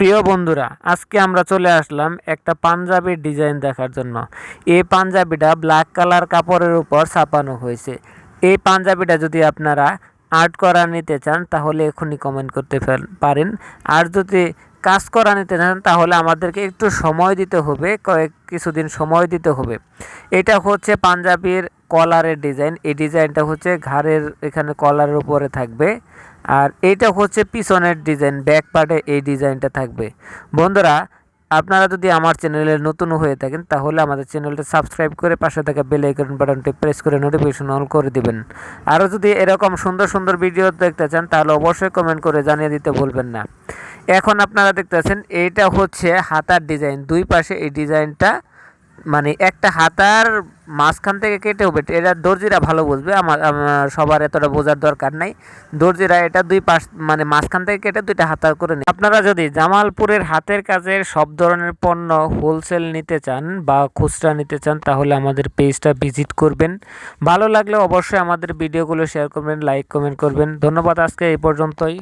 প্রিয় বন্ধুরা, আজকে আমরা চলে আসলাম একটা পাঞ্জাবির ডিজাইন দেখার জন্য। এই পাঞ্জাবিটা ব্ল্যাক কালার কাপড়ের উপর ছাপানো হয়েছে। এই পাঞ্জাবিটা যদি আপনারা আর্ট করা নিতে চান, তাহলে এখনই কমেন্ট করতে পারেন। আর যদি কাজ করা নিতে চান, তাহলে আমাদেরকে একটু সময় দিতে হবে, কয়েক কিছুদিন সময় দিতে হবে। এটা হচ্ছে পাঞ্জাবির কলারের ডিজাইন। এই ডিজাইনটা হচ্ছে ঘাড়ের, এখানে কলারের উপরে থাকবে। আর এইটা হচ্ছে পিছনের ডিজাইন, ব্যাক পার্টে এই ডিজাইনটা থাকবে। বন্ধুরা, আপনারা যদি আমার চ্যানেলে নতুন হয়ে থাকেন, তাহলে আমাদের চ্যানেলটা সাবস্ক্রাইব করে পাশে থাকা বেল আইকন বাটনটি প্রেস করে নোটিফিকেশন অন করে দিবেন। আরও যদি এরকম সুন্দর সুন্দর ভিডিও দেখতে চান, তাহলে অবশ্যই কমেন্ট করে জানিয়ে দিতে ভুলবেন না। এখন আপনারা দেখতেছেন, এইটা হচ্ছে হাতার ডিজাইন। দুই পাশে এই ডিজাইনটা মানে একটা হাতার মাঝখান থেকে কেটে হবে। এটা দর্জিরা ভালো বুঝবে। আমার সবার এতটা বোঝার দরকার নাই। দর্জিরা এটা দুই পাশ মানে মাঝখান থেকে কেটে দুইটা হাতার করে নিন আপনারা যদি জামালপুরের হাতের কাজের সব ধরনের পণ্য হোলসেল নিতে চান বা খুচরা নিতে চান, তাহলে আমাদের পেজটা ভিজিট করবেন। ভালো লাগলে অবশ্যই আমাদের ভিডিওগুলো শেয়ার করবেন লাইক কমেন্ট করবেন। ধন্যবাদ আজকে এই পর্যন্তই।